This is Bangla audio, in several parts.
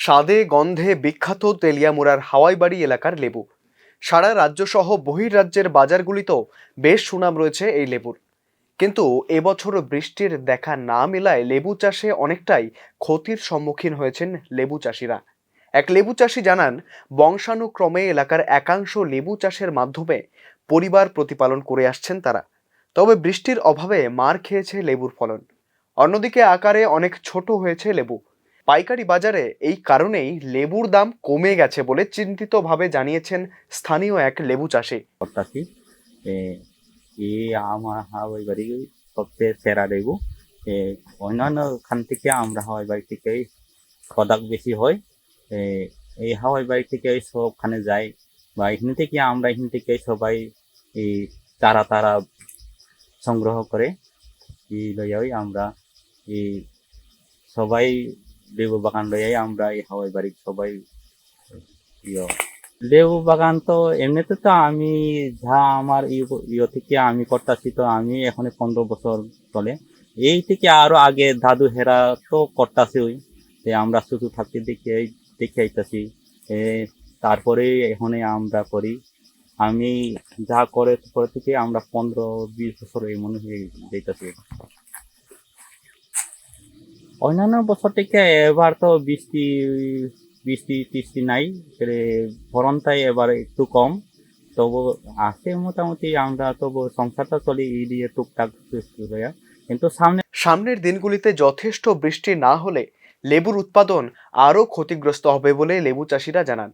স্বাদে, গন্ধে বিখ্যাত তেলিয়ামুড়ার হাওয়াইবাড়ি এলাকার লেবু। সারা রাজ্যসহ বহির্রাজ্যের বাজারগুলিতেও বেশ সুনাম রয়েছে এই লেবুর। কিন্তু এবছর বৃষ্টির দেখা না মেলায় লেবু চাষে অনেকটাই ক্ষতির সম্মুখীন হয়েছেন লেবু চাষিরা। এক লেবু চাষি জানান, বংশানুক্রমে এলাকার একাংশ লেবু চাষের মাধ্যমে পরিবার প্রতিপালন করে আসছেন তারা। তবে বৃষ্টির অভাবে মার খেয়েছে লেবুর ফলন। অন্যদিকে আকারে অনেক ছোট হয়েছে লেবু। পাইকারি বাজারে এই কারণেই লেবুর দাম কমে গেছে বলে চিন্তিতভাবে জানিয়েছেন স্থানীয় এক লেবু চাষি। সবচেয়ে সেরা লেবু। অন্যান্য খান থেকে আমরা হাওয়াই বাড়ি থেকে প্রোডাক্ট বেশি হয়। এই হাওয়াই বাড়ি থেকে সবখানে যাই বা এখান থেকে আমরা এখান থেকে সবাই এই তারা তারা সংগ্রহ করে। এই লইয়াই আমরা এই সবাই লেবু বাগান লইয়াই আমরা এই হাওয়াই বাড়ি সবাই ইয়ে। লেবু বাগান তো এমনিতে তো আমি যা আমার ইয়ে- থেকে আমি করতেছি তো আমি এখন পনেরো বছর চলে। এই থেকে আরও আগে দাদু হেরা তো করতেছি ওই আমরা শুধু থাকতে দেখে দেখে আইতাছি। তারপরে এখানে আমরা করি। আমি যা করে পরে থেকে আমরা পনেরো বিশ বছর এই মনে হয়ে যেতেছি অন্যান্য বছর থেকে এবার তো বৃষ্টি বৃষ্টি টিষ্টি নাই ভরণটাই এবার একটু কম। তবু আছে মোটামুটি, আমরা তবু সংসারটা চলি, এই দিয়ে টুকটাক কিন্তু সামনে সামনের দিনগুলিতে যথেষ্ট বৃষ্টি না হলে লেবুর উৎপাদন আরও ক্ষতিগ্রস্ত হবে বলে লেবু চাষিরা জানান।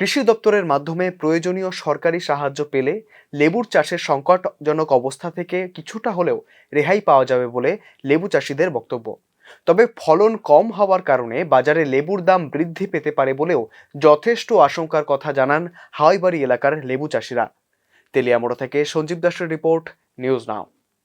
কৃষি দপ্তরের মাধ্যমে প্রয়োজনীয় সরকারি সাহায্য পেলে লেবুর চাষের সংকটজনক অবস্থা থেকে কিছুটা হলেও রেহাই পাওয়া যাবে বলে লেবু চাষিদের বক্তব্য। তবে ফলন কম হওয়ার কারণে বাজারে লেবুর দাম বৃদ্ধি পেতে পারে বলেও যথেষ্ট আশঙ্কার কথা জানান হাওয়াইবাড়ি এলাকার লেবু চাষিরা। তেলিয়ামোড়া থেকে সঞ্জীব দাসের রিপোর্ট, নিউজ নাও।